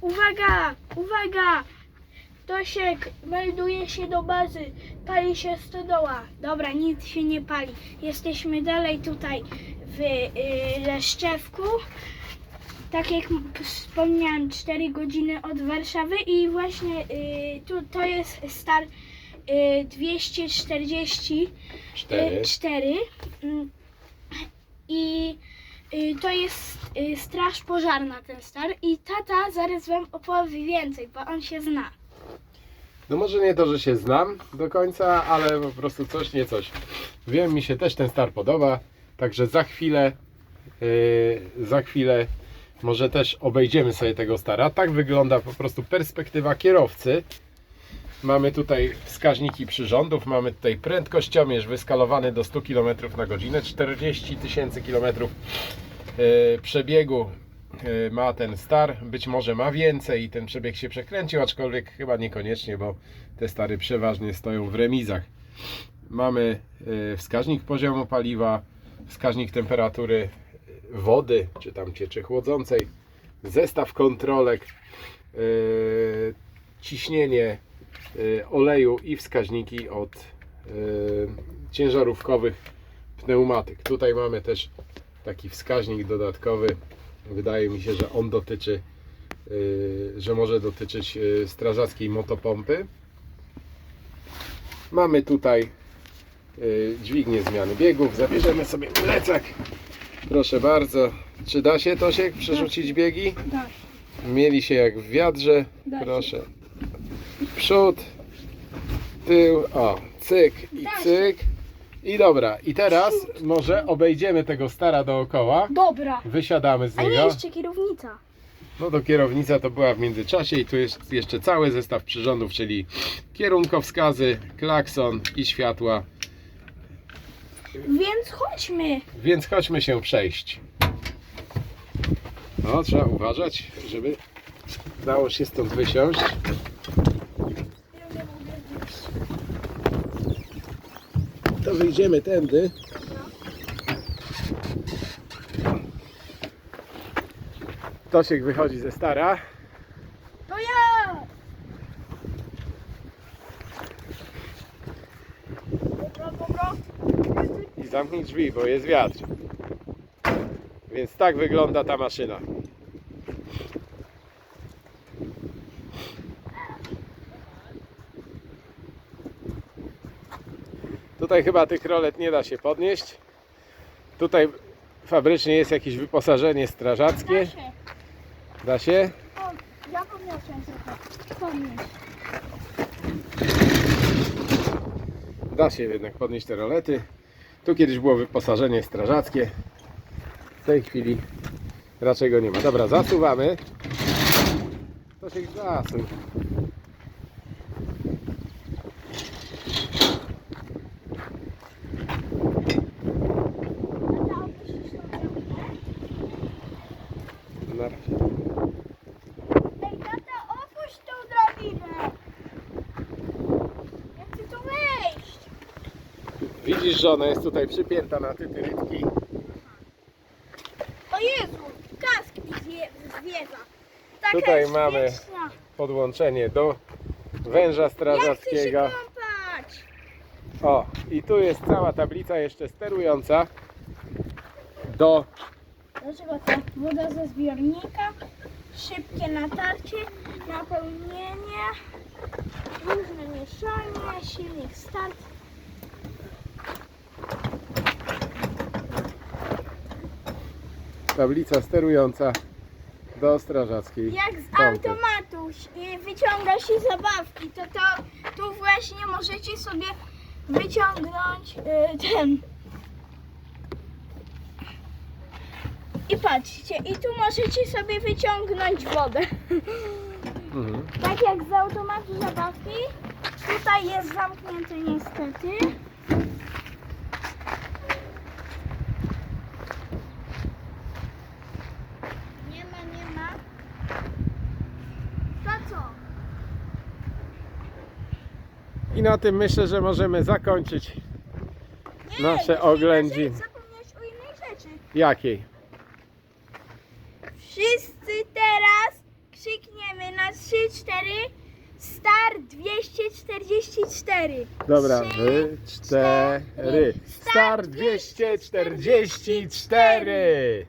Uwaga, uwaga! Tosiek, melduje się do bazy. Pali się stodoła. Dobra, nic się nie pali. Jesteśmy dalej tutaj w y, Leszczewku. Tak jak wspomniałem, 4 godziny od Warszawy i właśnie y, tu to jest star y, 240 Cztery. 4 i y, to jest y, straż pożarna ten star i tata zaraz wam opowie więcej, bo on się zna. No może nie to, że się znam do końca, ale po prostu coś, nie coś. Wiem, mi się też ten star podoba, także za chwilę, yy, za chwilę może też obejdziemy sobie tego stara. Tak wygląda po prostu perspektywa kierowcy. Mamy tutaj wskaźniki przyrządów, mamy tutaj prędkościomierz wyskalowany do 100 km na godzinę, 40 tysięcy km yy, przebiegu yy, ma ten star, być może ma więcej i ten przebieg się przekręcił, aczkolwiek chyba niekoniecznie, bo te stary przeważnie stoją w remizach. Mamy yy, wskaźnik poziomu paliwa, wskaźnik temperatury wody, czy tam cieczy chłodzącej, zestaw kontrolek, ciśnienie oleju i wskaźniki od yy, ciężarówkowych pneumatyk. Tutaj mamy też taki wskaźnik dodatkowy. Wydaje mi się, że on dotyczy, yy, że może dotyczyć strażackiej motopompy. Mamy tutaj dźwignię zmiany biegów. Zabierzemy sobie plecak. Proszę bardzo. Czy da się Tosiek przerzucić biegi? Tak. Mieli się jak w wiadrze. Da się. Proszę. Przód, tył, o, cyk i cyk. I dobra, i teraz może obejdziemy tego stara dookoła. Dobra. Wysiadamy z A nie niego. jeszcze kierownica. No to kierownica to była w międzyczasie i tu jest jeszcze cały zestaw przyrządów, czyli kierunkowskazy, klakson i światła. Więc chodźmy. Więc chodźmy się przejść. No, trzeba uważać, żeby dało się stąd wysiąść. To wyjdziemy tędy. Tosiek wychodzi ze stara. To ja! Dobra, dobra. i zamknij drzwi, bo jest wiatr. Więc tak wygląda ta maszyna. Tutaj chyba tych rolet nie da się podnieść. Tutaj fabrycznie jest jakieś wyposażenie Da strażackie. się. Da się? O, ja podniosłem trochę. Podnieś. Da się jednak podnieść te rolety. Tu kiedyś było wyposażenie strażackie. W tej chwili raczej go nie ma. Dobra, zasuwamy. To się zasuń. Tata, opuścisz tą drabinę? Na razie. Ej, tata, opuść tą drabinę! Ja chcę tu wejść! Widzisz, że ona jest tutaj przypięta na tytyrytki. O Jezu, kask mi zje, zwiedza. Taka Tutaj jest mamy wieczna. Podłączenie do węża Ja chcę się strażackiego. kąpać! O, i tu jest cała tablica jeszcze sterująca do Dlaczego to? Woda ze zbiornika, szybkie natarcie, napełnienie, różne mieszanie, silnik start. tablica sterująca do strażackiej. Jak z pompy. automatu y, wyciąga się zabawki, to, to tu właśnie możecie sobie wyciągnąć y, ten. I patrzcie, i tu możecie sobie wyciągnąć wodę. Mhm. Tak jak z automatu zabawki. Tutaj jest zamknięte niestety. Nie ma, nie ma. To co? I na tym myślę, że możemy zakończyć Nie, Nasze jeszcze oględzin. Zapomniałeś o innej rzeczy. jakiej? Wszyscy teraz krzykniemy trzy, cztery. Star 244. Dobra, Trzy, wy, cztery. Star 244.